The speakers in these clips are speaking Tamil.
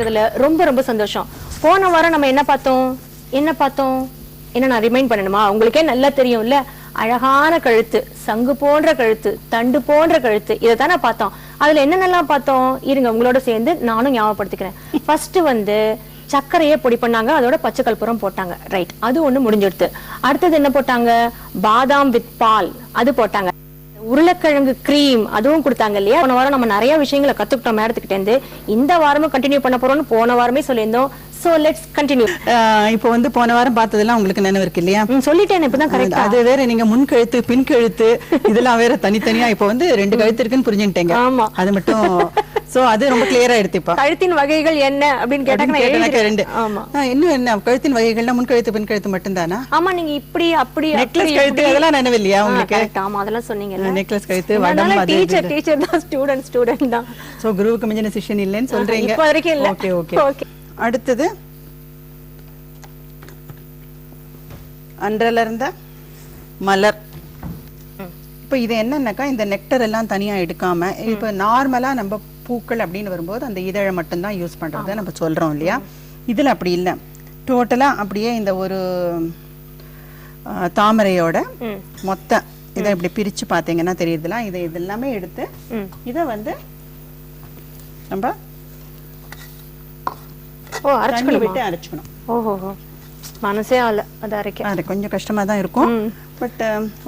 பார்க்கறதுல ரொம்ப ரொம்ப சந்தோஷம். போன வாரம் நம்ம என்ன பார்த்தோம்? என்ன பார்த்தோம்? என்ன நான் ரிமைண்ட் பண்ணணுமா? உங்களுக்கே நல்லா தெரியும்ல. அழகான கழுத்து சங்கு போன்ற கழுத்து தண்டு போன்ற கழுத்து இதை தானே பார்த்தோம். அதுல என்னென்னலாம் பார்த்தோம்? இருங்க உங்களோட சேர்ந்து நானும் ஞாபகப்படுத்திக்கிறேன். ஃபர்ஸ்ட் வந்து சர்க்கரையை பொடி பண்ணாங்க அதோட பச்சை கற்பூரம் போட்டாங்க. ரைட் அது ஒண்ணு முடிஞ்சிடுது அடுத்தது என்ன போட்டாங்க? பாதாம் வித் பால் அது போட்டாங்க. உருளைக்கிழங்கு க்ரீம் அதுவும் கொடுத்தாங்க இல்லையா? போன வாரம் நம்ம நிறைய விஷயங்களை கத்துக்கிட்டோம் மேடத்துக்கிட்ட இருந்து. இந்த வாரமும் கண்டினியூ பண்ண போறோம்னு போன வாரமே சொல்லியிருந்தோம். சோ லெட்ஸ் கண்டினியூ இப்போ வந்து போன வாரம் பார்த்ததெல்லாம் உங்களுக்கு நினைவு இருக்கு இல்லையா? சொல்லிட்டேன் இப்பதான் கரெக்டா அது வேற நீங்க முன் கழுத்து பின் கழுத்து இதெல்லாம் வேற தனித்தனியா இப்போ வந்து ரெண்டு கழுத்து இருக்குன்னு புரிஞ்சுட்டீங்க ஆமா. அது மட்டும் சோ அது ரொம்ப கிளியரா எடுத்து இப்ப. கழுத்தின் வகைகள் என்ன அப்படின்னு கேட்டனாக்க ரெண்டு. ஆமா. இன்னும் என்ன? கழுத்தின் வகைகள்லாம் முன் கழுத்து பின் கழுத்து மட்டும்தானா? ஆமா நீங்க இப்படி அப்படி நெக்லஸ் கழுத்து அதெல்லாம் நினைவு இல்லையா உங்களுக்கு? ஆமா அதெல்லாம் சொன்னீங்கல்ல நெக்லஸ் கழுத்து வடம் டீச்சர் டீச்சர் தான் ஸ்டூடெண்ட் ஸ்டூடெண்ட் தான். சோ குருவுக்கு மிஞ்சின சிஷ்யன் இல்லைன்னு சொல்றீங்க. இப்ப வரைக்கும் இல்ல. ஓகே ஓகே ஓகே அடுத்தது. அன்றல இருந்த மலர். இப்போ இது என்னன்னாக்கா இந்த நெக்டர் எல்லாம் தனியா எடுக்காம இப்போ நார்மலா நம்ம பூக்கள் அப்படின்னு வரும்போது அந்த இதழை மட்டும்தான் யூஸ் பண்றதை நம்ம சொல்றோம் இல்லையா? இதுல அப்படி இல்லை. டோட்டலா அப்படியே இந்த ஒரு தாமரையோட. மொத்த இதை இப்படி பிரிச்சு பார்த்தீங்கன்னா தெரியுதுல இதை இது எல்லாமே எடுத்து. இதை வந்து நம்ம ஓ தண்ணி அரைச்சுக்கணுமா விட்டு அரைச்சுக்கணும். ஓஹோ. மனசே ஆல அது அரைக்க அது கொஞ்சம் கஷ்டமா தான் இருக்கும். பட்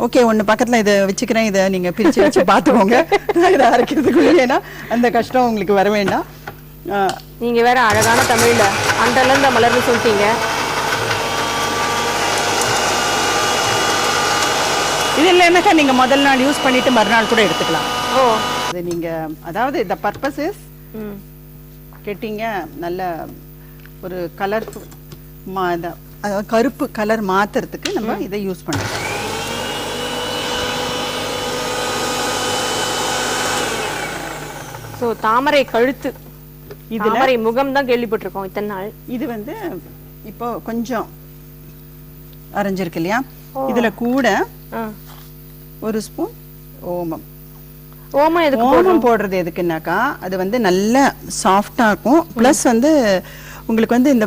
ஓகே ஒண்ணு பக்கத்துல இதை வச்சுக்கிறேன். இதை நீங்க பிரிச்சு வச்சு பார்த்துக்கோங்க. நான் இதை அரைக்கிறதுக்குள்ள ஏன்னா அந்த கஷ்டம் உங்களுக்கு வர வேண்டாம். அஹ், நீங்க வேற அழகான தமிழ்ல அண்டல இந்த மலர்னு சொல்லிட்டீங்க. இது இல்லைன்னாக்கா நீங்க முதல் நாள் யூஸ் பண்ணிட்டு மறுநாள் கூட எடுத்துக்கலாம். ஓ. அது நீங்க அதாவது இந்த பர்பஸ் இஸ் ம். கேட்டீங்க நல்ல ஒரு கலர் மா கருப்பு கலர் மாத்துறதுக்கு நம்ம இதை யூஸ் பண்ணுறோம் சோ தாமரை கழுத்து. தாமரை முகம் தான் கேள்விப்பட்டிருக்கோம் இத்தனை நாள். இது வந்து இப்போ கொஞ்சம் அரைஞ்சிருக்கு இல்லையா? இதுல கூட. ஒரு ஸ்பூன் ஓமம். ஓமம் எதுக்கு ஓமம் போடுறது எதுக்குன்னாக்கா அது வந்து நல்ல சாஃப்டா இருக்கும். ப்ளஸ் வந்து உங்களுக்கு வந்து இந்த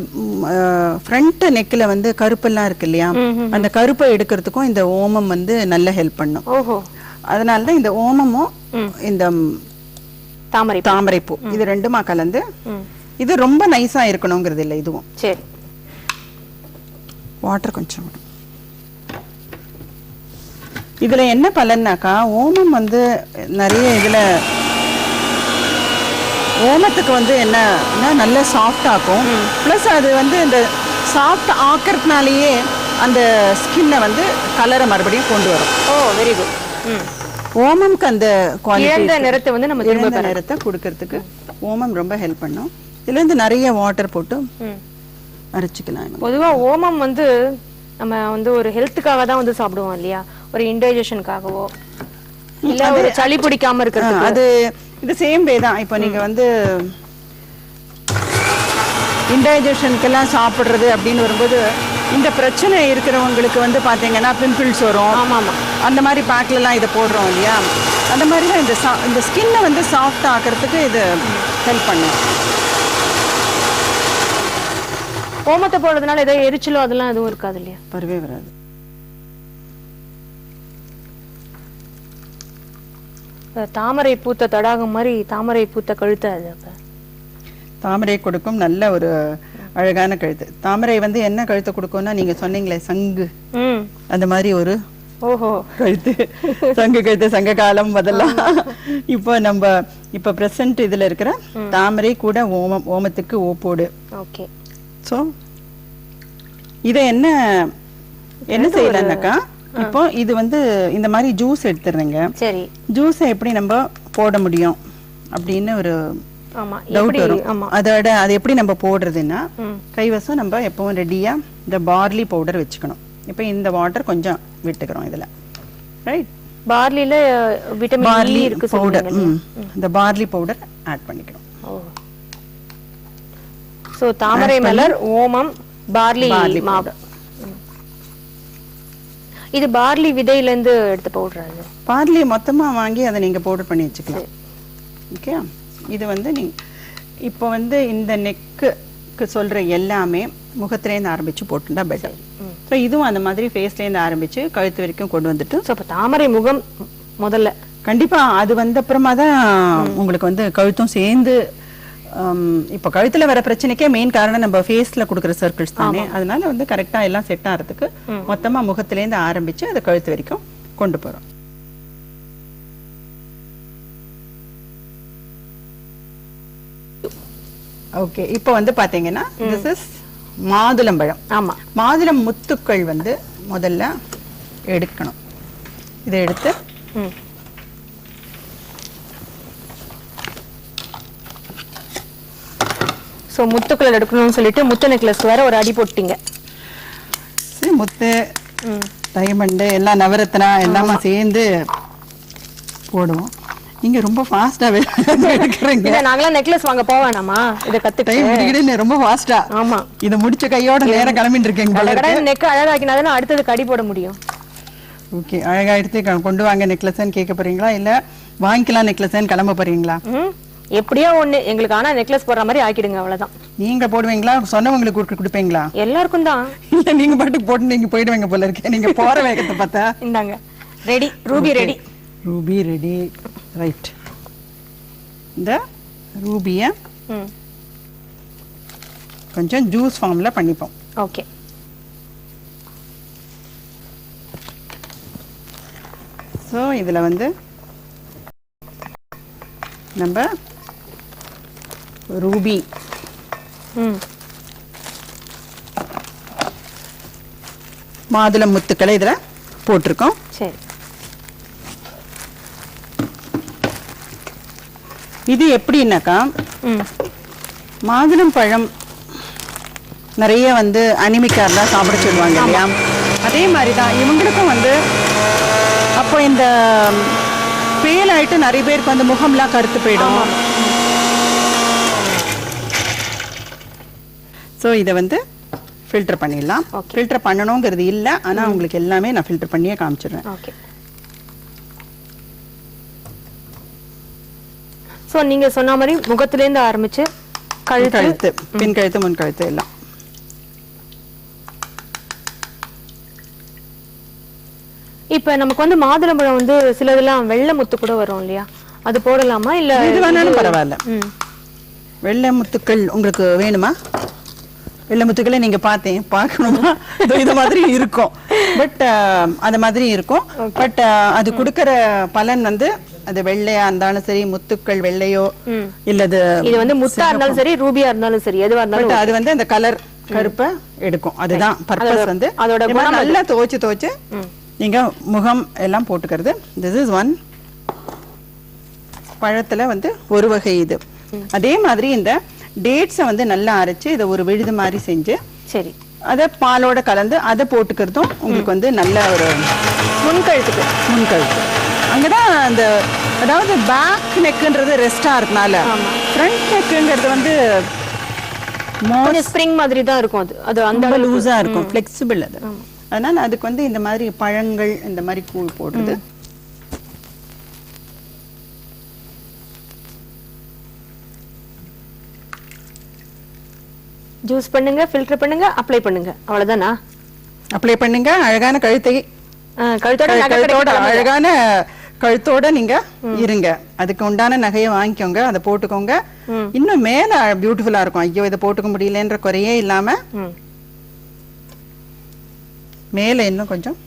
ஃப்ரண்ட் நெக்கில் வந்து கருப்பெல்லாம் இருக்கு இல்லையா? அந்த கருப்பை எடுக்கிறதுக்கும் இந்த ஓமம் வந்து நல்ல ஹெல்ப் பண்ணும். அதனால தான் இந்த ஓமமும் இந்த தாமரை தாமரைப்பூ. இது ரெண்டுமா கலந்து? இது ரொம்ப நைஸா இருக்கணுங்கிறது இல்லை இதுவும். சரி. வாட்டர் கொஞ்சம். இதுல என்ன பலன்னாக்கா ஓமம் வந்து நிறைய இதுல ஓமத்துக்கு வந்து என்னன்னா நல்ல சாஃப்ட் ஆக்கும். ப்ளஸ் அது வந்து இந்த சாஃப்ட் ஆக்கிறதுனாலயே அந்த ஸ்கின்னை வந்து கலரை மறுபடியும் கொண்டு வரும். ஓ வெரி குட் ஓமம்க்கு அந்த குவாலிட்டி நிறத்தை வந்து நம்ம திரும்ப நிறத்தை கொடுக்கறதுக்கு ஓமம் ரொம்ப ஹெல்ப் பண்ணும். இதுல இருந்து நிறைய வாட்டர் போட்டு ம். அரைச்சிக்கலாம் இவங்க. பொதுவா ஓமம் வந்து நம்ம வந்து ஒரு ஹெல்த்துக்காக தான் வந்து சாப்பிடுவோம் இல்லையா? ஒரு இன்டைஜஷனுக்காகவோ இல்ல ஒரு சளி பிடிக்காம இருக்கிறது அது இது சேம் வே தான். இப்போ நீங்க வந்து இன்டைஜஷனுக்கெல்லாம் சாப்பிடுறது அப்படின்னு வரும்போது இந்த பிரச்சனை இருக்கிறவங்களுக்கு வந்து பாத்தீங்கன்னா பிம்பிள்ஸ் வரும். ஆமா ஆமா அந்த மாதிரி பேக்லலாம் இதை போடுறோம் இல்லையா? அந்த மாதிரி தான் இந்த சா- இந்த ஸ்கின்னை வந்து சாஃப்ட் ஆக்கிறதுக்கு இது ஹெல்ப் பண்ணும். ஓமத்தை போடுறதுனால ஏதோ எரிச்சலோ அதெல்லாம் எதுவும் இருக்காது இல்லையா? வரவே வராது. தாமரை பூத்த தடாகம் மாதிரி தாமரை பூத்த கழுத்து அது அப்ப. தாமரை கொடுக்கும் நல்ல ஒரு அழகான கழுத்து. தாமரை வந்து என்ன கழுத்தை கொடுக்கும்னா நீங்க சொன்னீங்களே சங்கு. அந்த மாதிரி ஒரு ஓஹோ. கழுத்து. சங்க கழுத்து சங்க காலம் முதல்லாம் இப்போ நம்ம இப்ப பிரசன்ட் இதுல இருக்கிற தாமரை கூட ஓமம் ஓமத்துக்கு ஓப்போடு ஓகே. சோ இத என்ன என்ன செய்யலாம்னாக்கா இப்போ இது வந்து இந்த மாதிரி ஜூஸ் எடுத்துடுறேங்க. சரி. ஜூஸை எப்படி நம்ம போட முடியும் அப்படின்னு ஒரு டவுட் வரும். அதோட அது எப்படி நம்ம போடுறதுன்னா கைவசம் நம்ம எப்பவும் ரெடியா இந்த பார்லி பவுடர் வச்சுக்கணும். இப்போ இந்த வாட்டர் கொஞ்சம் விட்டுக்கிறோம் இதுல. ரைட் பார்லில விட்டமின் பார்லி இருக்கு பவுடர் இந்த பார்லி பவுடர் ஆட் பண்ணிக்கணும் சோ தாமரை மலர் ஓமம் பார்லி மாவு. இது பார்லி விதையில இருந்து எடுத்த பவுடர் அது பார்லி மொத்தமா வாங்கி அதை நீங்க பவுடர் பண்ணி வச்சுக்கலாம். ஓகே இது வந்து நீங்க இப்போ வந்து இந்த நெக்குக்கு சொல்ற எல்லாமே முகத்துலேருந்து ஆரம்பிச்சு போட்டுட்டா பெட்டர் ஸோ இதுவும் அந்த மாதிரி ஃபேஸ்லேருந்து ஆரம்பிச்சு கழுத்து வரைக்கும் கொண்டு வந்துட்டு சோ அப்ப தாமரை முகம் முதல்ல. கண்டிப்பா அது வந்த அப்புறமா தான் உங்களுக்கு வந்து கழுத்தும் சேர்ந்து இப்போ கழுத்துல வர பிரச்சனைக்கே மெயின் காரணம் நம்ம ஃபேஸ்ல கொடுக்குற சர்க்கிள்ஸ் தானே. அதனால வந்து கரெக்டா எல்லாம் செட் ஆகிறதுக்கு மொத்தமா முகத்திலேருந்து ஆரம்பிச்சு அதை கழுத்து வரைக்கும் கொண்டு போறோம். ஓகே இப்போ வந்து பாத்தீங்கன்னா திஸ் இஸ் மாதுளம்பழம் ஆமா. மாதுளம் முத்துக்கள் வந்து முதல்ல எடுக்கணும். இதை எடுத்து ம் சோ முத்துக்கள் எடுக்கணும்னு சொல்லிட்டு முத்து நெக்லஸ் வேற ஒரு அடி போட்டீங்க. சரி, முத்து டைமண்டு எல்லாம் நவரத்னா எல்லாமே சேர்ந்து போடுவோம். நீங்க ரொம்ப ஃபாஸ்டா எடுக்கிறீங்க. நாங்களாம் நெக்லஸ் வாங்க போவேனாமா இத கத்துட்டு டைம் பிடிக்கிட்டு ரொம்ப ஃபாஸ்டா ஆமா. இதை முடிச்ச கையோட நேரம் கிளம்பிட்டு இருக்கீங்க நெக் அழகாக்கினாதானே அடுத்தது கடி போட முடியும். ஓகே அழகா எடுத்து கொண்டு வாங்க நெக்லஸ்ன்னு கேட்க போறீங்களா? இல்ல வாங்கிக்கலாம் நெக்லஸ்ன்னு கிளம்ப போறீங்களா? எப்படியோ ஒண்ணு. எங்களுக்கு ஆனா நெக்லஸ் போடுற மாதிரி ஆக்கிடுங்க அவ்வளவுதான். நீங்க போடுவீங்களா? சொன்னவங்களுக்கு கொடுப்பீங்களா? எல்லாருக்கும் தான். இல்ல நீங்க பாட்டுக்கு போட்டு நீங்க போயிடுவீங்க போல இருக்கே. நீங்க போற வேகத்தை பார்த்தா. இந்தாங்க. Ready ruby ready ruby ready right இந்த ரூபியை கொஞ்சம் ஜூஸ் ஃபார்ம்ல பண்ணிப்போம். ஓகே ஸோ இதுல வந்து நம்ம ரூபி. மாதுளம் முத்துக்களை இதுல போட்டிருக்கோம். சரி. இது எப்படின்னாக்கா மாதுளம் பழம் நிறைய வந்து அனிமிக்காரெலாம் சாப்பிட சொல்லுவாங்க இல்லையா? அதே மாதிரி தான் இவங்களுக்கும் வந்து அப்போ இந்த பேல் ஆயிட்டு நிறைய பேருக்கு வந்து முகம்லாம் கருத்து போயிடும். ஸோ இதை வந்து ஃபில்டர் பண்ணிடலாம். ஃபில்டர் பண்ணணுங்கிறது இல்லை ஆனால் உங்களுக்கு எல்லாமே நான் ஃபில்டர் பண்ணியே காமிச்சிடுறேன். ஓகே சோ நீங்க சொன்ன மாதிரி முகத்துல இருந்து ஆரம்பிச்சு கழுத்து கழுத்து பின் கழுத்து முன் கழுத்து எல்லாம். இப்ப நமக்கு வந்து மாதுளம்பழம் வந்து சிலதெல்லாம் வெள்ளை முத்து கூட வரும் இல்லையா? அது போடலாமா இல்ல இது வேணாலும் பரவாயில்ல. வெள்ளை முத்துக்கள் உங்களுக்கு வேணுமா? வெள்ளை முத்துக்களை நீங்க பார்த்தேன் பார்க்கணுமா? இதோ மாதிரி இருக்கும். பட் அந்த மாதிரி இருக்கும். பட் அது கொடுக்கிற பலன் வந்து அது வெள்ளையா இருந்தாலும் சரி முத்துக்கள் வெள்ளையோ. இல்லது இது வந்து முத்தா இருந்தாலும் சரி ரூபியா இருந்தாலும் சரி எதுவா இருந்தாலும் அது வந்து அந்த கலர் கருப்பை எடுக்கும். அதுதான் பர்பஸ் வந்து. அதோட நல்லா துவைச்சு துவைச்சு நீங்க முகம் எல்லாம் போட்டுக்கிறது. திஸ் இஸ் ஒன் பழத்துல வந்து ஒரு வகை இது. அதே மாதிரி இந்த டேட்ஸை வந்து நல்லா அரைச்சு இதை ஒரு விழுது மாதிரி செஞ்சு சரி. அதை பாலோட கலந்து அதை போட்டுக்கிறதும் உங்களுக்கு வந்து நல்ல ஒரு முன்கழுத்துக்கு முன்கழுத்து. அங்கதான் அந்த அதாவது பேக் நெக்குன்றது ரெஸ்டா இருக்கனால ஃப்ரண்ட் நெக்குங்கிறது வந்து ஸ்ப்ரிங் மாதிரி தான் இருக்கும் அது. அது அந்த ரொம்ப லூஸா இருக்கும் ஃப்ளெக்சிபிள் அது. அதனால அதுக்கு வந்து இந்த மாதிரி பழங்கள் இந்த மாதிரி கூழ் போடுறது. ஜூஸ் பண்ணுங்க ஃபில்டர் பண்ணுங்க அப்ளை பண்ணுங்க. அவ்வளவுதானா? அப்ளை பண்ணுங்க அழகான கழுத்தை கழுத்தோட. அழகான கழுத்தோட நீங்க இருங்க. அதுக்கு உண்டான நகையை வாங்கிக்கோங்க அதை போட்டுக்கோங்க. இன்னும் மேல பியூட்டிஃபுல்லா இருக்கும். ஐயோ இதை போட்டுக்க முடியலன்ற குறையே இல்லாம மேல இன்னும் கொஞ்சம்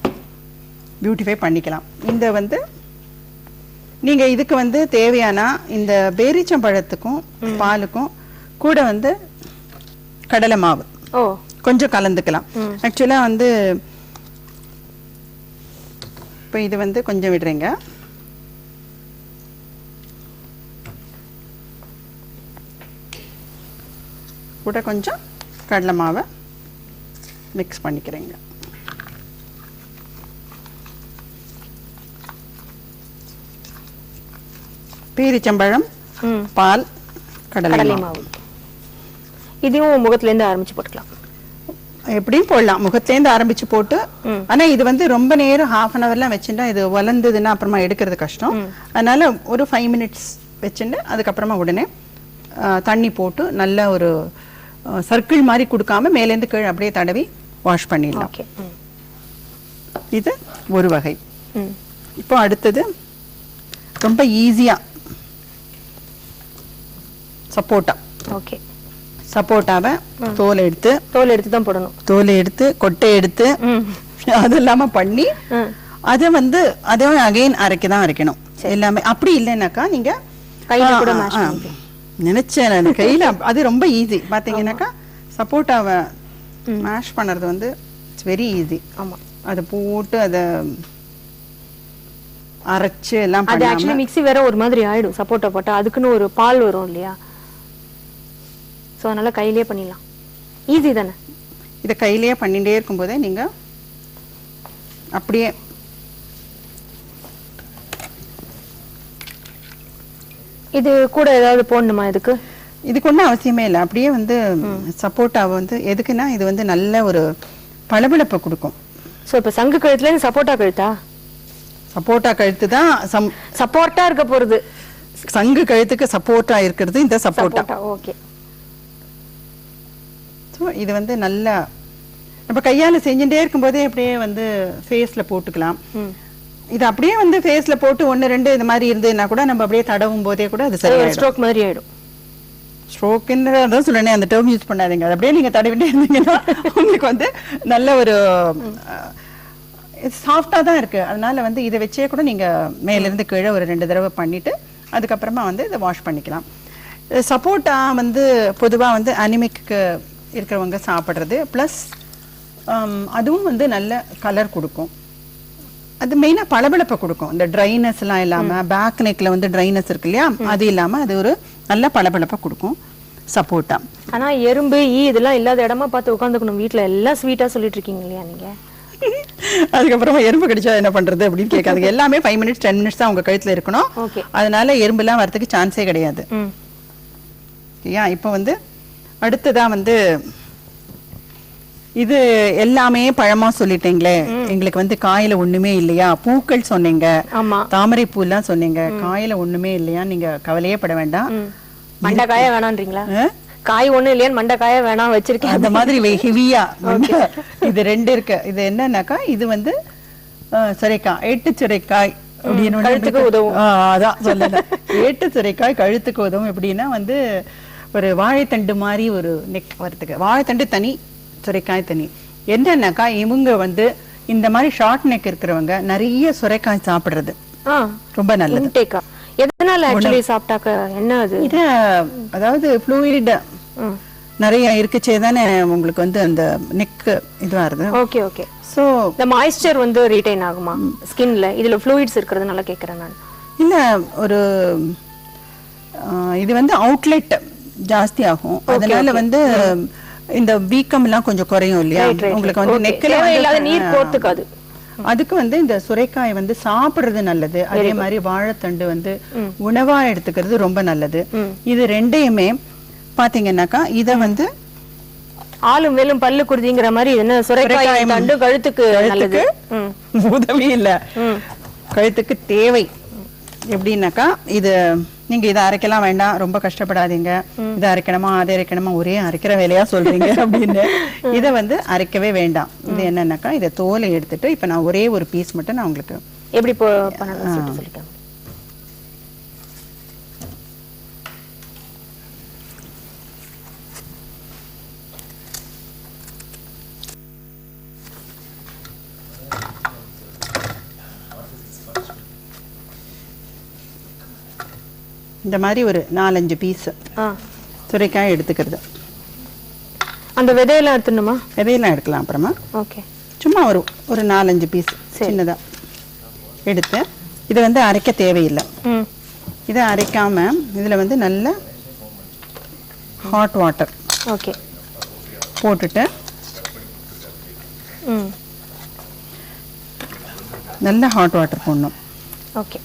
பியூட்டிஃபை பண்ணிக்கலாம். இந்த வந்து நீங்க இதுக்கு வந்து தேவையான இந்த பேரிச்சம்பழத்துக்கும் பாலுக்கும் கூட வந்து கடலை மாவு. கொஞ்சம் கலந்துக்கலாம். ஆக்சுவலா வந்து இப்போ இது வந்து கொஞ்சம் விடுறீங்க. கூட கொஞ்சம் கடலை மாவை மிக்ஸ் பண்ணிக்கிறீங்க. பேரிச்சம்பழம் பால் கடலை மாவு. இதையும் முகத்துல இருந்து ஆரம்பிச்சு போட்டுக்கலாம். எப்படியும் போடலாம். முகத்துலேருந்து ஆரம்பிச்சு போட்டு ஆனா இது வந்து ரொம்ப நேரம் ஹாஃப் அன் ஹவர்லாம் வச்சுட்டா இது வளர்ந்ததுன்னா அப்புறமா எடுக்கிறது கஷ்டம். அதனால ஒரு ஃபைவ் மினிட்ஸ் வச்சுட்டு அதுக்கப்புறமா உடனே தண்ணி போட்டு நல்ல ஒரு சர்க்கிள் மாதிரி கொடுக்காம மேலேருந்து கீழே அப்படியே தடவி வாஷ் பண்ணிடலாம். இது ஒரு வகை. இப்போ அடுத்தது ரொம்ப ஈஸியா சப்போட்டா. ஓகே சப்போட்டாவை தோலை எடுத்து தோல் எடுத்து தான் போடணும். தோலை எடுத்து கொட்டை எடுத்து அது இல்லாம பண்ணி அதை வந்து அதை அகைன் அரைக்க தான் அரைக்கணும். எல்லாமே அப்படி இல்லைன்னாக்கா நீங்க கையில கூட. நினைச்சேன் நான். கையில அது ரொம்ப ஈஸி பாத்தீங்கன்னாக்கா சப்போட்டாவை மேஷ் பண்றது வந்து இட்ஸ் வெரி ஈஸி ஆமா. அதை போட்டு அதை அரைச்சு எல்லாம் அது ஆக்சுவலி மிக்ஸி வேற ஒரு மாதிரி ஆயிடும். சப்போட்டா போட்டா அதுக்குன்னு ஒரு பால் வரும் இல்லையா? சோ அதனால கையிலேயே பண்ணிடலாம். ஈஸி தானே? இதை கையிலேயே பண்ணிட்டே இருக்கும்போதே நீங்க அப்படியே இது கூட ஏதாவது போடணுமா இதுக்கு? இதுக்கு ஒன்றும் அவசியமே இல்லை. அப்படியே வந்து சப்போட்டாவை வந்து எதுக்குன்னா இது வந்து நல்ல ஒரு பளபளப்பை கொடுக்கும். சோ இப்ப சங்கு கழுத்துல இருந்து சப்போட்டா கழுத்தா? சப்போட்டா கழுத்து தான் சம் சப்போர்ட்டா இருக்க போறது. சங்கு கழுத்துக்கு சப்போர்ட்டா இருக்கிறது இந்த சப்போட்டா. ஓகே ஸோ இது வந்து நல்லா நம்ம கையால செஞ்சுட்டே இருக்கும்போதே அப்படியே வந்து ஃபேஸ்ல போட்டுக்கலாம். இது அப்படியே வந்து ஃபேஸ்ல போட்டு ஒன்று ரெண்டு இந்த மாதிரி இருந்ததுன்னா கூட நம்ம அப்படியே தடவும் போதே கூட அது சரியாயிடும் ஸ்ட்ரோக் மாதிரி ஆயிடும். ஸ்ட்ரோக்குன்றதான் சொல்றேனே அந்த டேர்ம் யூஸ் பண்ணாதீங்க. அது அப்படியே நீங்க தடவிட்டே இருந்தீங்கன்னா உங்களுக்கு வந்து நல்ல ஒரு சாஃப்டா தான் இருக்கு. அதனால வந்து இதை வச்சே கூட நீங்க மேல இருந்து கீழே ஒரு ரெண்டு தடவை பண்ணிட்டு அதுக்கப்புறமா வந்து இதை வாஷ் பண்ணிக்கலாம். சப்போட்டா வந்து பொதுவா வந்து அனிமிக்கு இருக்கிறவங்க சாப்பிட்றது. ப்ளஸ் அதுவும் வந்து நல்ல கலர் கொடுக்கும். அது மெயினா பளபளப்பை கொடுக்கும். இந்த ட்ரைனஸ் எல்லாம் இல்லாம பேக் நெக்ல வந்து ட்ரைனஸ் இருக்கு இல்லையா? அது இல்லாம அது ஒரு நல்ல பளபளப்பை கொடுக்கும். சப்போட்டா ஆனா எறும்பு ஈ இதெல்லாம் இல்லாத இடமா பார்த்து உட்காந்துக்கணும் வீட்ல எல்லாம் ஸ்வீட்டா சொல்லிட்டு இருக்கீங்க இல்லையா நீங்க? அதுக்கப்புறமா எறும்பு கடிச்சா என்ன பண்றது அப்படின்னு கேட்காதுங்க. எல்லாமே ஃபைவ் மினிட்ஸ் டென் மினிட்ஸ் தான் உங்க கழுத்துல இருக்கணும். அதனால எறும்புலாம் வரதுக்கு சான்ஸே கிடையாது. ஏன் இப்போ வந்து அடுத்ததா வந்து இது எல்லாமே பழமா சொல்லிட்டீங்களே. எங்களுக்கு வந்து காயில ஒண்ணுமே இல்லையா? பூக்கள் சொன்னீங்க. ஆமா. தாமரை பூலாம் சொன்னீங்க. காயில ஒண்ணுமே இல்லையா? நீங்க கவலையே பட வேண்டாம். மண்டைக்காய வேணான்றீங்களா? காய் ஒண்ணு இல்லையான்னு மண்டைக்காய வேணாம் வச்சிருக்கேன். அந்த மாதிரி ஹெவியா இது ரெண்டு இருக்கு. இது என்னன்னாக்கா இது வந்து சுரைக்காய். எட்டு சுரைக்காய் அப்படின்னு கழுத்துக்கு. உதவும். அதான் சொல்லல எட்டு சுரைக்காய் கழுத்துக்கு உதவும். எப்படின்னா வந்து ஒரு வாழைத்தண்டு மாதிரி ஒரு நெக் வரதுக்கு வாழைத்தண்டு தனி சுரைக்காய் தனி. என்னன்னாக்கா இவங்க வந்து இந்த மாதிரி ஷார்ட் நெக் இருக்கிறவங்க நிறைய சுரைக்காய் சாப்பிடுறது. ரொம்ப நல்லது. எதனால ஆக்சுவலி சாப்பிட்டாக்க? என்ன அது? இது அதாவது ஃப்ளூயிட் நிறைய இருக்குச்சே தானே உங்களுக்கு வந்து அந்த நெக் இதுவாருது ஓகே ஓகே. ஸோ இந்த மாய்ஸ்சர் வந்து ரீடைன் ஆகுமா? ஸ்கின்ல இதுல ஃப்ளூயிட்ஸ் இருக்கிறதுனால கேக்குறேன் நான். இல்ல ஒரு இது வந்து அவுட்லெட் ஜாஸ்தி ஆகும் அதனால வந்து இந்த வீக்கம் எல்லாம் கொஞ்சம் குறையும் இல்லையா? உங்களுக்கு. வந்து. நெக்கில் தேவையில்லாத நீர் கோர்த்துக்காது அதுக்கு வந்து இந்த சுரைக்காய் வந்து சாப்பிடுறது நல்லது. அதே மாதிரி வாழைத்தண்டு வந்து உணவா எடுத்துக்கிறது ரொம்ப நல்லது. இது ரெண்டையுமே பாத்தீங்கன்னாக்கா இத வந்து ஆளும் வேலும் பல்லு குருதிங்கிற மாதிரி என்ன? சுரைக்காய் தண்டு கழுத்துக்கு நல்லது. உதவி இல்ல. கழுத்துக்கு தேவை. எப்படின்னாக்கா இது நீங்க இதை அரைக்கலாம் வேண்டாம் ரொம்ப கஷ்டப்படாதீங்க. இதை அரைக்கணுமா அதை அரைக்கணுமா ஒரே அரைக்கிற வேலையா சொல்றீங்க அப்படின்னு. இதை வந்து அரைக்கவே வேண்டாம். இது என்னன்னாக்கா இதை தோலை எடுத்துட்டு இப்ப நான் ஒரே ஒரு பீஸ் மட்டும் நான் உங்களுக்கு எப்படி இந்த மாதிரி ஒரு நாலஞ்சு பீஸ் சுரைக்காய் எடுத்துக்கிறது. அந்த விதையெல்லாம் எடுத்துடணுமா? விதையெல்லாம் எடுக்கலாம் அப்புறமா. ஓகே. சும்மா ஒரு ஒரு நாலஞ்சு பீஸ் சரி. சின்னதா. எடுத்து இதை வந்து அரைக்க தேவையில்லை. ம். இதை அரைக்காம இதுல வந்து நல்ல ஹாட் வாட்டர் ஓகே. போட்டுட்டு நல்ல ஹாட் வாட்டர் போடணும். ஓகே.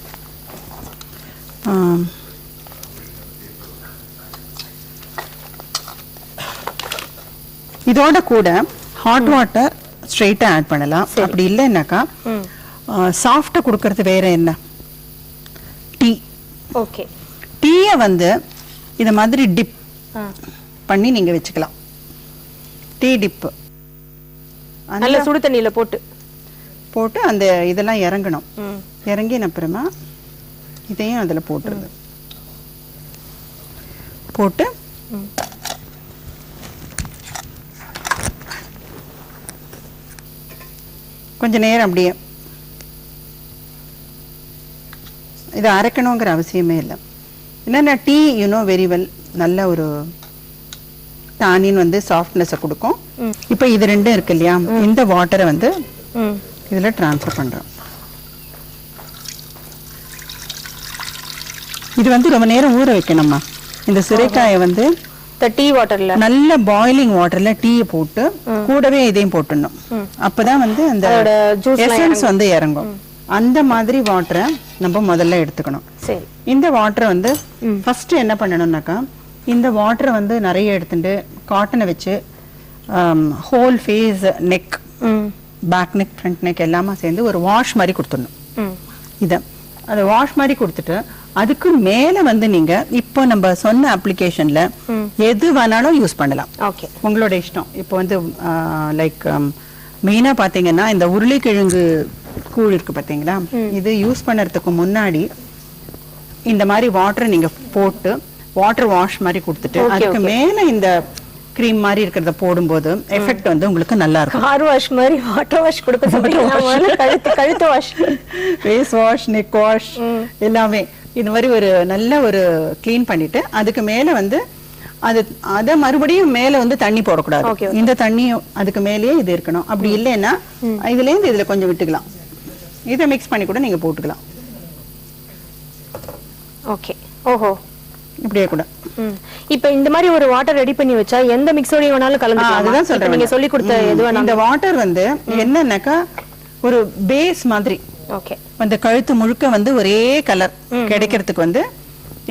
இதோட கூட ஹாட் வாட்டர் ஸ்ட்ரெயிட்டா ஆட் பண்ணலாம். அப்படி இல்லைன்னாக்கா ம். சாஃப்டா கொடுக்கறது வேற என்ன? டீ. ஓகே. டீயை வந்து இந்த மாதிரி டிப். பண்ணி நீங்க வச்சுக்கலாம். டீ டிப் நல்ல சுடு தண்ணியில போட்டு. போட்டு அந்த இதெல்லாம் இறங்கணும். இறங்கின அப்புறமா இதையும் அதுல போட்டுருது போட்டு ம். கொஞ்ச நேரம் அப்படியே. இதை அரைக்கணுங்கிற அவசியமே இல்லை. என்னென்ன டீ யூனோ வெரி வெல் நல்ல ஒரு டானின் வந்து சாஃப்ட்னஸை கொடுக்கும். இப்போ இது ரெண்டும் இருக்கு இல்லையா? இந்த வாட்டரை வந்து இதுல ட்ரான்ஸ்ஃபர் பண்றோம். இது வந்து ரொம்ப நேரம் ஊற வைக்கணும்மா. இந்த சுரைக்காயை வந்து டீ வாட்டர்ல நல்ல பாயிலிங் வாட்டர்ல டீயை போட்டு கூடவே இதையும் போட்டுடணும். அப்பதான் வந்து அந்த எசன்ஸ் வந்து இறங்கும். அந்த மாதிரி வாட்டரை நம்ம முதல்ல எடுத்துக்கணும். சரி. இந்த வாட்டரை வந்து ஃபர்ஸ்ட் என்ன பண்ணணும்னாக்கா இந்த வாட்டரை வந்து நிறைய எடுத்துட்டு காட்டனை வச்சு whole face neck pack neck front neck எல்லாமே சேர்ந்து ஒரு வாஷ் மாதிரி கொடுத்துடணும். இதை. அதை வாஷ் மாதிரி கொடுத்துட்டு அதுக்கு மேல வந்து நீங்க இப்போ நம்ம சொன்ன அப்ளிகேஷன்ல எது வேணாலும் யூஸ் பண்ணலாம். ஓகே. உங்களோட இஷ்டம். இப்போ வந்து லைக் மெயினா பாத்தீங்கன்னா இந்த உருளைக்கிழங்கு கூழ் இருக்கு பாத்தீங்களா? இது யூஸ் பண்ணறதுக்கு முன்னாடி இந்த மாதிரி வாட்டரை நீங்க போட்டு வாட்டர் வாஷ் மாதிரி கொடுத்துட்டு அதுக்கு மேல இந்த க்ரீம் மாதிரி இருக்கிறத போடும்போது எஃபெக்ட் வந்து உங்களுக்கு நல்லா இருக்கும். கார் வாஷ் மாதிரி வாட்டர் வாஷ் கொடுக்க கழுத்து கழுத்து wash face wash neck wash எல்லாமே. இந்த மாதிரி ஒரு நல்ல ஒரு க்ளீன் பண்ணிட்டு அதுக்கு மேல வந்து அது அத மறுபடியும் மேல வந்து தண்ணி போடக்கூடாது. இந்த தண்ணி அதுக்கு மேலேயே இது இருக்கணும். அப்படி இல்லைன்னா இதுல இருந்து இதுல கொஞ்சம் விட்டுக்கலாம். இதை மிக்ஸ் பண்ணி கூட நீங்க போட்டுக்கலாம். ஓகே. ஓஹோ. இப்படியே கூட. இப்ப இந்த மாதிரி ஒரு வாட்டர் ரெடி பண்ணி வச்சா எந்த மிக்ஸோட வேணாலும் கலந்துக்கலாம். அதுதான் சொல்றேன் நீங்க சொல்லி கொடுத்த எது வேணாலும் இந்த வாட்டர் வந்து என்னன்னாக்கா ஒரு பேஸ் மாதிரி. ஓகே அந்த கழுத்து முழுக்க வந்து ஒரே கலர் கிடைக்கிறதுக்கு வந்து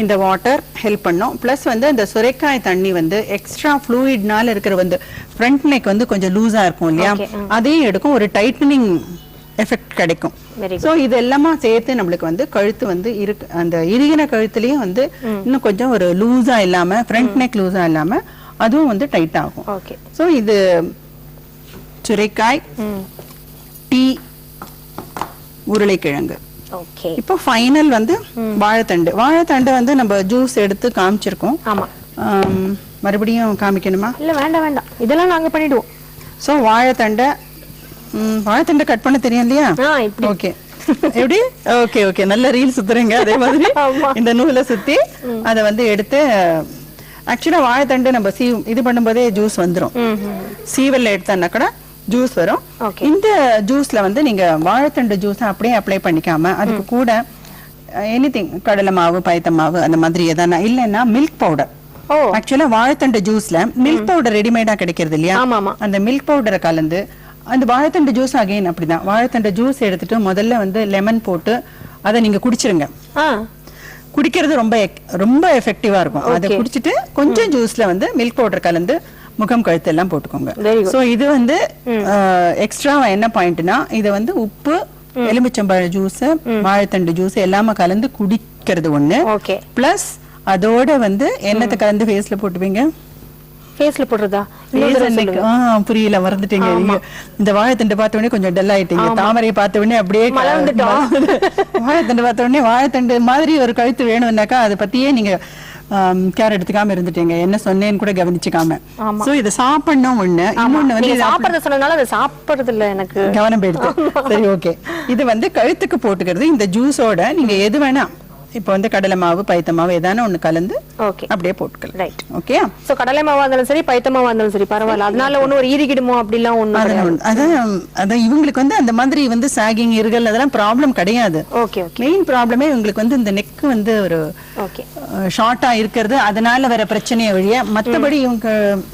இந்த வாட்டர் ஹெல்ப் பண்ணும். ப்ளஸ் வந்து அந்த சுரைக்காய் தண்ணி வந்து எக்ஸ்ட்ரா ஃப்ளூயிட்னால இருக்கிற வந்து ஃப்ரண்ட் நெக் வந்து கொஞ்சம் லூஸா இருக்கும் இல்லையா? அதையும் எடுக்கும். ஒரு டைட்டனிங் எஃபெக்ட் கிடைக்கும். சோ இது எல்லாமே சேர்த்து நம்மளுக்கு வந்து கழுத்து வந்து இருக்கு அந்த இறுகின கழுத்துலயும் வந்து இன்னும் கொஞ்சம் ஒரு லூஸா இல்லாம ஃப்ரண்ட் நெக் லூஸா இல்லாம அதுவும் வந்து டைட் ஆகும். ஓகே சோ இது சுரைக்காய் டீ உருளைக்கிழங்கு. இப்போ ஃபைனல் வந்து வாழைத்தண்டு. வாழைத்தண்டு வந்து நம்ம ஜூஸ் எடுத்து காமிச்சிருக்கோம். மறுபடியும் காமிக்கணுமா? இல்ல வேண்டாம் வேண்டாம். இதெல்லாம் நாங்க பண்ணிடுவோம். ஸோ வாழைத்தண்டை வாழைத்தண்டை கட் பண்ண தெரியும் இல்லையா? ஓகே எப்படி? ஓகே ஓகே நல்ல ரீல் சுத்துறீங்க அதே மாதிரி. இந்த நூலை சுத்தி அதை வந்து எடுத்து ஆக்சுவலா வாழைத்தண்டு நம்ம சீ இது பண்ணும்போதே ஜூஸ் வந்துரும். சீவல்ல எடுத்தோம்னா கூட ஜூஸ் வரும். இந்த ஜூஸ்ல வந்து நீங்க வாழைத்தண்டு ஜூஸ் அப்படியே அப்ளை பண்ணிக்காம அதுக்கு கூட எனிதிங் கடலை மாவு பயத்த மாவு அந்த மாதிரி எதனா இல்லைன்னா மில்க் பவுடர் ஆக்சுவலா வாழைத்தண்டு ஜூஸ்ல மில்க் பவுடர் ரெடிமேடா கிடைக்கிறது இல்லையா? அந்த மில்க் பவுடரை கலந்து அந்த வாழைத்தண்டு ஜூஸ் அகைன் அப்படிதான். வாழைத்தண்டு ஜூஸ் எடுத்துட்டு முதல்ல வந்து லெமன் போட்டு அதை நீங்க குடிச்சிருங்க. குடிக்கிறது ரொம்ப ரொம்ப எஃபெக்டிவா இருக்கும். அதை குடிச்சிட்டு கொஞ்சம் ஜூஸ்ல வந்து மில்க் பவுடர் கலந்து முகம் கழுத்து எல்லாம் போட்டுக்கோங்க. சோ இது வந்து எக்ஸ்ட்ரா என்ன பாயிண்ட்னா இது வந்து உப்பு எலுமிச்சம்பழ ஜூஸ் வாழைத்தண்டு ஜூஸ் எல்லாமே கலந்து குடிக்கிறது ஒண்ணு. பிளஸ் அதோட வந்து என்னத்தை கலந்து ஃபேஸ்ல போட்டுப்பீங்க? ஃபேஸ்ல போடுறதா? புரியல மறந்துட்டீங்க. இந்த வாழைத்தண்டு பார்த்த உடனே கொஞ்சம் டல் ஆயிட்டீங்க. தாமரையை பார்த்த உடனே அப்படியே. வாழைத்தண்டு பார்த்த உடனே வாழைத்தண்டு மாதிரி ஒரு கழுத்து வேணும்னாக்கா அதை பத்தியே நீங்க கேர் எடுத்துக்காம இருந்துட்டீங்க. என்ன சொன்னேன்னு கூட கவனிச்சுக்காம. சோ இதை சாப்பிடணும் ஒண்ணு. இன்னொன்னு வந்து சாப்பிடறத சொன்னதுனால அதை சாப்பிடுறது இல்ல எனக்கு. கவனம் போயிடுது சரி ஓகே இது வந்து கழுத்துக்கு போட்டுக்கிறது. இந்த ஜூஸோட நீங்க எது வேணா இப்போ வந்து கடலை மாவு பைத்த மாவு எதான ஒண்ணு கலந்து ஓகே அப்படியே போட்டுக்கலாம். ரைட் ஓகே சோ கடலை மாவா இருந்தாலும் சரி பைத்த மாவா இருந்தாலும் சரி பரவாயில்ல. அதனால ஒண்ணும் ஒரு ஈரிக்கிடுமோ அப்படிலாம் அதான் ஒண்ணு. அதான் இவங்களுக்கு வந்து அந்த மாதிரி வந்து சாகிங் இருகல் அதெல்லாம் ப்ராப்ளம் கிடையாது. ஓகே ஓகே மெயின் ப்ராப்ளமே இவங்களுக்கு வந்து இந்த நெக் வந்து ஒரு ஓகே ஷார்ட்டா இருக்கிறது. அதனால வர பிரச்சனையை வழிய மத்தபடி இவங்க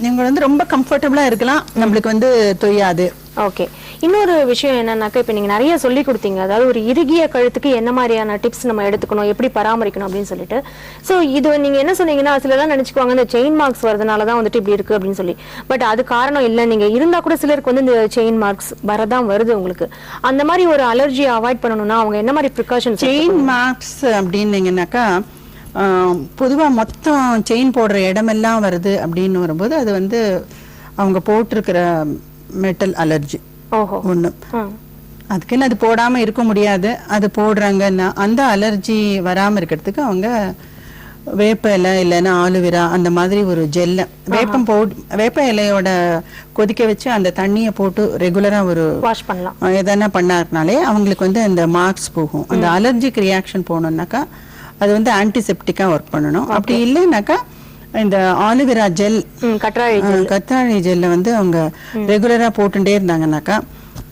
இவங்க வந்து ரொம்ப கம்ஃபர்டபுளா இருக்கலாம். நம்மளுக்கு வந்து தொய்யாது ஓகே இன்னொரு விஷயம் என்னன்னாக்கா இப்போ நீங்கள் நிறைய சொல்லி கொடுத்தீங்க. அதாவது ஒரு இறுகிய கழுத்துக்கு என்ன மாதிரியான டிப்ஸ் நம்ம எடுத்துக்கணும் எப்படி பராமரிக்கணும் அப்படின்னு சொல்லிட்டு. ஸோ இது நீங்கள் என்ன சொன்னீங்கன்னா சில நினச்சிக்குவாங்க இந்த செயின் மார்க்ஸ் வரதுனால தான் வந்துட்டு இப்படி இருக்குது அப்படின்னு சொல்லி. பட் அது காரணம் இல்லை. நீங்கள் இருந்தால் கூட சிலருக்கு வந்து இந்த செயின் மார்க்ஸ் வரதான் வருது உங்களுக்கு. அந்த மாதிரி ஒரு அலர்ஜியை அவாய்ட் பண்ணணும்னா அவங்க என்ன மாதிரி ப்ரிகாஷன்ஸ் செயின் மார்க்ஸ் அப்படின்னீங்கன்னாக்கா பொதுவாக மொத்தம் செயின் போடுற இடமெல்லாம் வருது அப்படின்னு வரும்போது அது வந்து அவங்க போட்டிருக்கிற மெட்டல் அலர்ஜி ஆ. அதுக்குன்னு அது போடாம இருக்க முடியாது. அது போடுறாங்கன்னா அந்த அலர்ஜி வராம இருக்கிறதுக்கு அவங்க வேப்ப இலை இல்லைன்னா ஆலுவிரா அந்த மாதிரி ஒரு ஜெல்ல வேப்பம் போட் வேப்ப இலையோட கொதிக்க வச்சு அந்த தண்ணியை போட்டு ரெகுலரா ஒரு வாஷ் பண்ணலாம். எதனா பண்ணாருனாலே அவங்களுக்கு வந்து அந்த மார்க்ஸ் போகும். அந்த அலர்ஜிக் ரியாக்ஷன் போகணும்னாக்கா அது வந்து ஆன்டிசெப்டிக்கா ஒர்க் பண்ணணும். அப்படி இல்லைனாக்கா இந்த ஆலுவிரா ஜெல் கற்றாழை ஜெல்ல வந்து அவங்க ரெகுலரா போட்டுட்டே இருந்தாங்கன்னாக்கா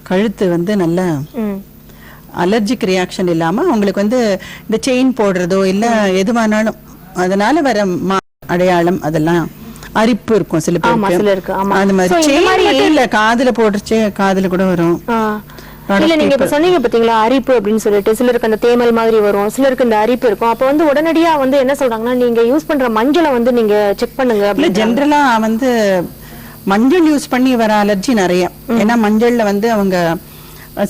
கழுத்து வந்து நல்ல அலர்ஜிக் ரியாக்ஷன் இல்லாம அவங்களுக்கு வந்து இந்த செயின் போடுறதோ இல்ல எதுவானாலும் அதனால வர அடையாளம் அதெல்லாம் அரிப்பு இருக்கும் சில பேருக்கு. அந்த மாதிரி செயின் மட்டும் இல்ல காதுல போடுறச்சே காதுல கூட வரும். இல்ல நீங்க இப்ப சொன்னீங்க பாத்தீங்களா அரிப்பு அப்படின்னு சொல்லிட்டு. சிலருக்கு அந்த தேமல் மாதிரி வரும் சிலருக்கு இந்த அரிப்பு இருக்கும். அப்ப வந்து உடனடியா வந்து என்ன சொல்றாங்கன்னா நீங்க யூஸ் பண்ற மஞ்சளை வந்து நீங்க செக் பண்ணுங்க இல்ல ஜென்ரலா வந்து மஞ்சள் யூஸ் பண்ணி வர அலர்ஜி நிறைய. ஏன்னா மஞ்சள்ல வந்து அவங்க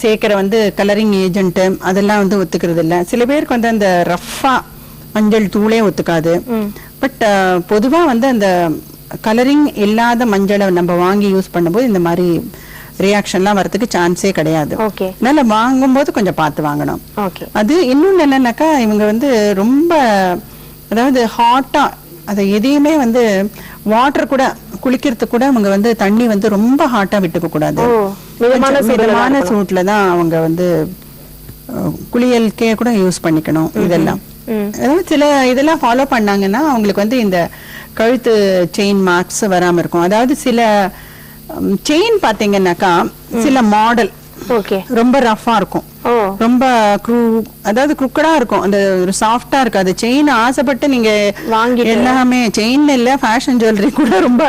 சேர்க்கிற வந்து கலரிங் ஏஜென்ட் அதெல்லாம் வந்து ஒத்துக்கிறது இல்ல. சில பேருக்கு வந்து அந்த ரஃப்பா மஞ்சள் தூளே ஒத்துக்காது. பட் பொதுவா வந்து அந்த கலரிங் இல்லாத மஞ்சளை நம்ம வாங்கி யூஸ் பண்ணும்போது இந்த மாதிரி ரியாக்ஷன்லாம் வரதுக்கு சான்ஸே கிடையாது. அதனால வாங்கும்போது கொஞ்சம் பார்த்து வாங்கணும். அது இன்னொன்னு என்னன்னாக்கா இவங்க வந்து ரொம்ப அதாவது ஹாட்டா அதை எதையுமே வந்து வாட்டர் கூட குளிக்கிறதுக்கு கூட அவங்க வந்து தண்ணி வந்து ரொம்ப ஹாட்டா விட்டுக்க கூடாது. மிதமான சூடுல தான் அவங்க வந்து குளியலுக்கே கூட யூஸ் பண்ணிக்கணும் இதெல்லாம். அதாவது சில இதெல்லாம் ஃபாலோ பண்ணாங்கன்னா அவங்களுக்கு வந்து இந்த கழுத்து செயின் மார்க்ஸ் வராம இருக்கும். அதாவது சில Um, செயின் பாத்தீங்கன்னாக்கா சில மாடல் ரொம்ப ரஃபா இருக்கும். ரொம்ப க்ரூ அதாவது குறுக்கடா இருக்கும். அந்த ஒரு சாஃப்டா இருக்காது செயின் ஆசைப்பட்டு நீங்க. எல்லாமே செயின் இல்ல ஃபேஷன் ஜுவல்லரி கூட ரொம்ப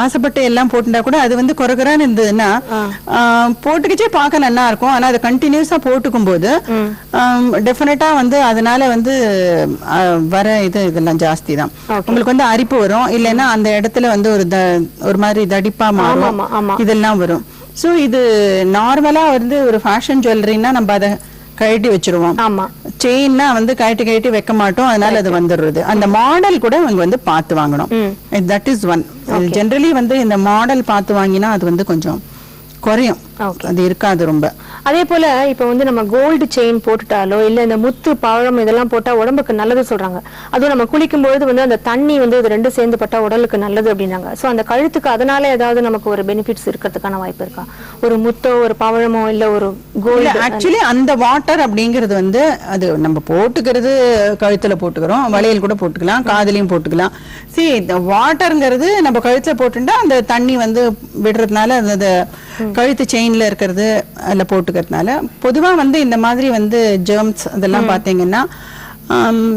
ஆசைப்பட்டு எல்லாம் போட்டுட்டா கூட அது வந்து குறைகுறான்னு இருந்ததுன்னா போட்டுக்கிச்சே பார்க்க நல்லா இருக்கும். ஆனா அதை கண்டினியூஸா போட்டுக்கும் போது டெஃபினட்டா வந்து அதனால வந்து வர இது இதெல்லாம் ஜாஸ்தி தான். உங்களுக்கு வந்து அரிப்பு வரும். இல்லைன்னா அந்த இடத்துல வந்து ஒரு ஒரு மாதிரி தடிப்பா மாறும். இதெல்லாம் வரும். சோ இது நார்மலா வந்து ஒரு ஃபேஷன் ஜுவல்லரின்னா நம்ம அதை கழட்டி வச்சிருவோம். ஆமா. செயின்னா வந்து கழட்டி கழட்டி வைக்க மாட்டோம். அதனால அது வந்துடுறது. அந்த மாடல் கூட அவங்க வந்து பார்த்து வாங்கணும். தட் இஸ் ஒன் ஜென்ரலி வந்து இந்த மாடல் பார்த்து வாங்கினா அது வந்து கொஞ்சம் குறையும். அது இருக்காது ரொம்ப. அதே போல இப்ப வந்து நம்ம கோல்டு செயின் போட்டுட்டாலோ இல்ல இந்த முத்து பழம் இதெல்லாம் போட்டா உடம்புக்கு நல்லது சொல்றாங்க. அதுவும் நம்ம குளிக்கும் பொழுது வந்து அந்த தண்ணி வந்து இது ரெண்டும் சேர்ந்து பட்டா உடலுக்கு நல்லது அப்படின்னாங்க. சோ அந்த கழுத்துக்கு அதனால ஏதாவது நமக்கு ஒரு பெனிஃபிட்ஸ் இருக்கிறதுக்கான வாய்ப்பு இருக்கா? ஒரு முத்தோ ஒரு பவழமோ இல்ல ஒரு கோல்டு ஆக்சுவலி அந்த வாட்டர் அப்படிங்கிறது வந்து அது நம்ம போட்டுக்கிறது கழுத்துல போட்டுக்கிறோம். வளையல் கூட போட்டுக்கலாம் காதுலயும் போட்டுக்கலாம். சரி இந்த வாட்டருங்கிறது நம்ம கழுத்துல போட்டுட்டா அந்த தண்ணி வந்து விடுறதுனால அந்த கழுத்து செயின்ல இருக்கிறது அதுல போட்டுக்கிறதுனால பொதுவா வந்து இந்த மாதிரி வந்து ஜெர்ம்ஸ் அதெல்லாம் பாத்தீங்கன்னா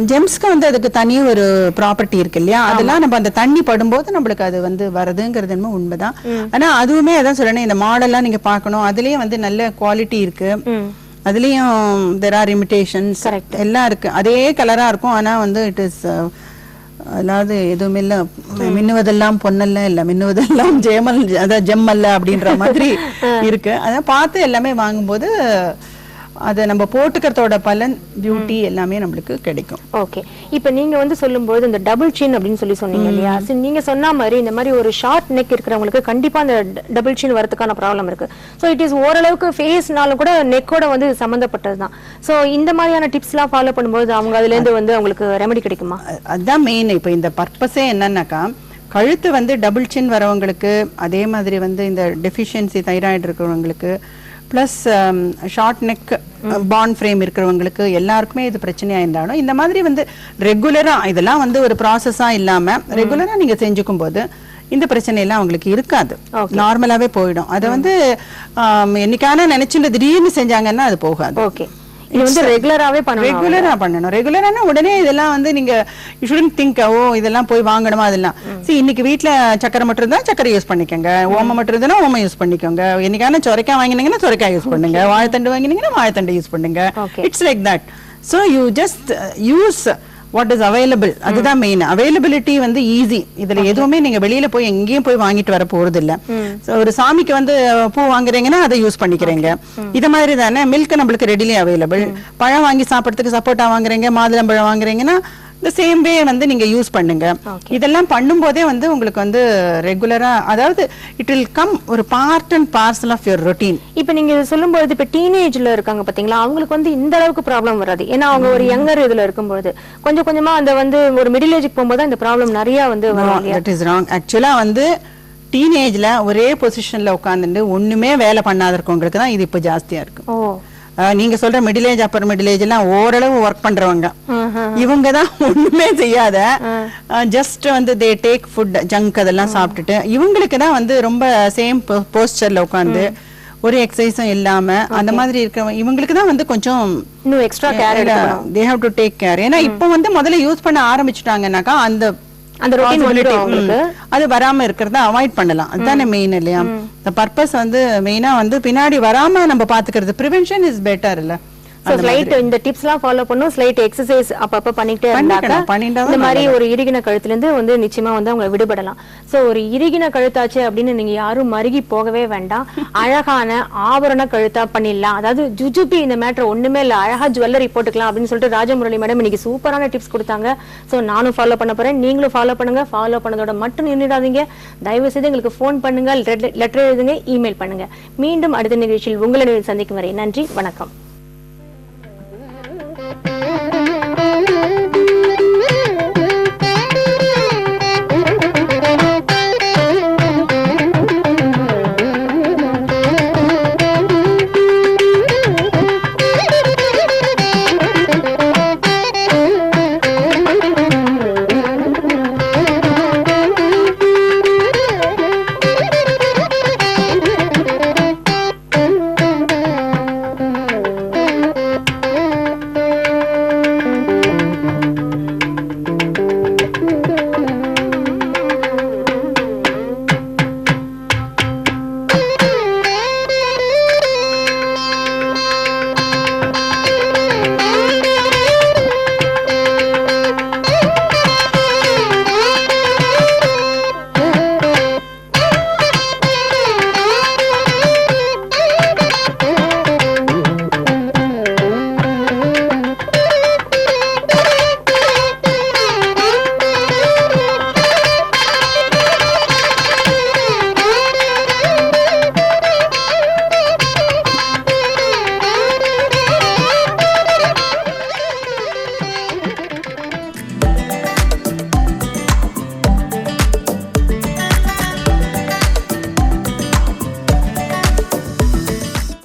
ஜெம்ஸ்க்கு வந்து அதுக்கு தனி ஒரு ப்ராப்பர்ட்டி இருக்கு இல்லையா? அதெல்லாம் நம்ம அந்த தண்ணி படும்போது நம்மளுக்கு அது வந்து வருதுங்கிறது என்னமோ உண்மைதான். ஆனா அதுவுமே அதான் சொல்லணும் இந்த மாடல்லாம் நீங்க பார்க்கணும் அதுலயும் வந்து நல்ல குவாலிட்டி இருக்கு. அதுலயும் தெர் ஆர் இமிடேஷன்ஸ் எல்லாம் இருக்கு. அதே கலரா இருக்கும் ஆனா வந்து இட் இஸ் அதாவது எதுவுமே இல்ல மின்னுவதெல்லாம் பொன்னல்ல இல்ல மின்னுவதெல்லாம் ஜெயமல் அதாவது ஜெம்மல்ல அப்படின்ற மாதிரி இருக்கு. அதான் பார்த்து எல்லாமே வாங்கும்போது அதை நம்ம போட்டுக்கிறதோட பலன் பியூட்டி எல்லாமே நம்மளுக்கு கிடைக்கும். ஓகே இப்போ நீங்க வந்து சொல்லும்போது இந்த டபுள் சின் அப்படின்னு சொல்லி சொன்னீங்க இல்லையா? சரி, நீங்க சொன்ன மாதிரி இந்த மாதிரி ஒரு ஷார்ட் நெக் இருக்கிறவங்களுக்கு கண்டிப்பா அந்த டபுள் சின் வரதுக்கான ப்ராப்ளம் இருக்கு. ஸோ இட் இஸ் ஓரளவுக்கு ஃபேஸ்னாலும் கூட நெக்கோட வந்து சம்மந்தப்பட்டது தான் ஸோ இந்த மாதிரியான டிப்ஸ்லாம் ஃபாலோ பண்ணும்போது அவங்க அதுல இருந்து வந்து அவங்களுக்கு ரெமெடி கிடைக்குமா? அ- அதான் மெயின் இப்போ இந்த பர்பஸே என்னன்னாக்கா கழுத்து வந்து டபுள் சின் வரவங்களுக்கு அதே மாதிரி வந்து இந்த டெஃபிஷியன்சி தைராய்டு இருக்கிறவங்களுக்கு plus short neck bond frame இருக்கிறவங்களுக்கு எல்லாருக்குமே இது பிரச்சனையா இருந்தாலும் இந்த மாதிரி வந்து ரெகுலரா இதெல்லாம் வந்து ஒரு ப்ராசஸா இல்லாம ரெகுலரா நீங்க செஞ்சுக்கும் போது இந்த பிரச்சனை எல்லாம் அவங்களுக்கு இருக்காது. நார்மலாவே போயிடும். அதை வந்து ஆம், என்னைக்கான நினைச்சுட்டு திடீர்னு செஞ்சாங்கன்னா அது போகாது. ஓகே இது வந்து ரெகுலராவே பண்ணணும் ரெகுலரா பண்ணணும். ரெகுலரானா உடனே இதெல்லாம் வந்து நீங்க யூ ஷுடன்ட் திங்க் ஓ இதெல்லாம் போய் வாங்கணுமா? அதெல்லாம். see இன்னைக்கு வீட்ல சக்கரை மட்டும் இருந்தா சக்கரை யூஸ் பண்ணிக்கோங்க. ஓமம் மட்டும் இருந்தா ஓமம் யூஸ் பண்ணிக்கோங்க. என்னைக்கான சொரைக்காய் வாங்கினீங்கன்னா சொரைக்காய் யூஸ் பண்ணுங்க. வாழைத்தண்டு வாங்கினீங்கன்னா வாழைத்தண்டு யூஸ் பண்ணுங்க. It's like that so you just use what is available அதுதான் மெயின் அவைலபிலிட்டி வந்து ஈஸி இதுல எதுவுமே நீங்க வெளியில போய் எங்கேயும் போய் வாங்கிட்டு வர போறது இல்ல ஒரு சாமிக்கு வந்து பூ வாங்குறீங்கன்னா அதை யூஸ் பண்ணிக்கிறீங்க. இது மாதிரி தானே மில்க் நம்மளுக்கு ரெடிலி அவைலபிள் பழம் வாங்கி சாப்பிடறதுக்கு சப்போட்டா வாங்குறீங்க மாதுளம்பழம் வாங்குறீங்கன்னா இந்த சேம் வே வந்து நீங்க யூஸ் பண்ணுங்க. இதெல்லாம் பண்ணும்போதே வந்து உங்களுக்கு வந்து ரெகுலரா அதாவது இட் வில் கம் ஒரு part and parcel of your routine இப்ப நீங்க இது சொல்லும்போது இப்ப டீனேஜ்ல இருக்காங்க பாத்தீங்களா? அவங்களுக்கு வந்து இந்த அளவுக்கு ப்ராப்ளம் வராது. ஏன்னா அவங்க ஒரு யங்கர் இதுல இருக்கும்போது கொஞ்சம் கொஞ்சமா அந்த வந்து ஒரு மிடில் ஏஜுக்கு போகும்போது அந்த ப்ராப்ளம் நிறைய வந்து வரும் தட் இஸ் ராங் ஆக்சுவலா வந்து டீனேஜ்ல ஒரே பொசிஷன்ல உட்காந்துட்டு ஒண்ணுமே வேலை பண்ணாத இருக்கவங்களுக்கு தான் இது இப்போ ஜாஸ்தியா இருக்கு. நீங்க சொல்ற middle age upper middle age எல்லாம் ஓரளவு ஒர்க் பண்றவங்க. இவங்க தான் ஒண்ணுமே செய்யாத. ஜஸ்ட் வந்து தே டேக் ஃபுட் ஜங்க் அதெல்லாம் சாப்பிட்டுட்டு இவங்களுக்கு தான் வந்து ரொம்ப சேம் போஸ்டர்ல உட்காந்து ஒரு எக்ஸசைஸும் இல்லாம அந்த மாதிரி இருக்கிறவங்க இவங்களுக்கு தான் வந்து கொஞ்சம் இன்னும் extra care they have to take care ஏன்னா இப்போ வந்து முதல்ல யூஸ் பண்ண ஆரம்பிச்சுட்டாங்கன்னாக்கா அந்த அந்த ரொட்டீன் வந்துடும் அவங்களுக்கு. அது வராம இருக்கிறத அவாய்ட் பண்ணலாம். அதுதானே மெயின் இல்லையா? இந்த பர்பஸ் வந்து மெயினா வந்து பின்னாடி வராம நம்ம பாத்துக்கிறது ப்ரிவென்ஷன் இஸ் பெட்டர் இல்ல? சோ ஸ்லைட் இந்த டிப்ஸ் எல்லாம் ஃபாலோ பண்ணும். ஸ்லைட் எக்ஸசைஸ் அப்பப்ப பண்ணிக்கிட்டே இருந்தாக்க பண்ணிட்டா இந்த மாதிரி ஒரு இறுகின கழுத்துல இருந்து வந்து நிச்சயமா வந்து அவங்க விடுபடலாம். சோ ஒரு இறுகின கழுத்தாச்சு அப்படின்னு நீங்க யாரும் மருகி போகவே வேண்டாம். அழகான ஆபரண கழுத்தா பண்ணிடலாம். அதாவது ஜுஜுபி இந்த மேட்டர் ஒண்ணுமே இல்ல. அழகா ஜுவல்லரி போட்டுக்கலாம் அப்படின்னு சொல்லிட்டு ராஜமுரளி மேடம் இன்னைக்கு சூப்பரான டிப்ஸ் கொடுத்தாங்க. சோ நானும் ஃபாலோ பண்ண போறேன். நீங்களும் ஃபாலோ பண்ணுங்க. ஃபாலோ பண்ணதோட மட்டும் நின்றுடாதீங்க. தயவு செய்து எங்களுக்கு ஃபோன் பண்ணுங்க. லெட்டர் எழுதுங்க. இமெயில் பண்ணுங்க. மீண்டும் அடுத்த நிகழ்ச்சியில் உங்களை சந்திக்கும் வரை நன்றி. வணக்கம்.